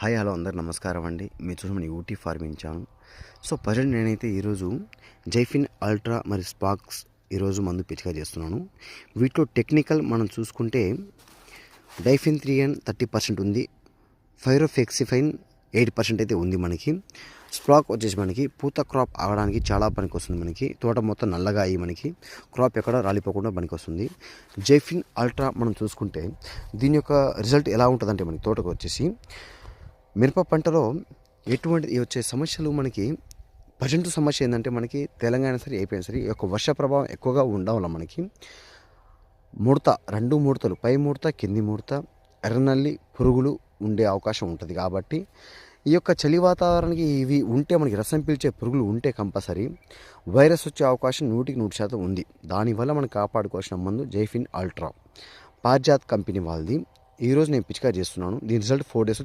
Hi hello అందరు నమస్కారం అండి. మీరు చూడమని UT farming channel. So present నేనైతే ఈరోజు జైఫిన్ అల్ట్రా మరి స్పాక్స్ ఈరోజు మందు పిచికా చేస్తున్నాను. వీటిలో టెక్నికల్ మనం చూసుకుంటే డైఫిన్ త్రీ అండ్ థర్టీ పర్సెంట్ ఉంది. ఫైరోఫెక్సిఫైన్ ఎయిట్ పర్సెంట్ అయితే ఉంది మనకి. స్ప్రాక్ వచ్చేసి మనకి పూత క్రాప్ ఆగడానికి చాలా పనికి వస్తుంది మనకి. తోట మొత్తం నల్లగా అయ్యి మనకి క్రాప్ ఎక్కడ రాలిపోకుండా పనికి వస్తుంది జైఫిన్ అల్ట్రా మనం చూసుకుంటే దీని యొక్క రిజల్ట్ ఎలా ఉంటుందంటే మనకి తోటకు వచ్చేసి మిరప పంటలో ఎటువంటి వచ్చే సమస్యలు మనకి ప్రజెంట్ సమస్య ఏంటంటే మనకి తెలంగాణ సరే అయిపోయిన సరే ఈ యొక్క వర్ష ప్రభావం ఎక్కువగా ఉండడం వల్ల మనకి ముడత రెండు ముడతలు పై ముడత కింది ముడత ఎర్రనల్లి పురుగులు ఉండే అవకాశం ఉంటుంది కాబట్టి ఈ యొక్క చలి వాతావరణానికి ఇవి ఉంటే మనకి రసం పీల్చే పురుగులు ఉంటే కంపల్సరీ వైరస్ వచ్చే అవకాశం నూటికి నూరు శాతం ఉంది. దానివల్ల మనం కాపాడుకోవాల్సిన మందు జైఫిన్ అల్ట్రా. పార్జాత్ కంపెనీ వాళ్ళది. ఈరోజు నేను పిచికా చేస్తున్నాను. దీని రిజల్ట్ ఫోర్ డేస్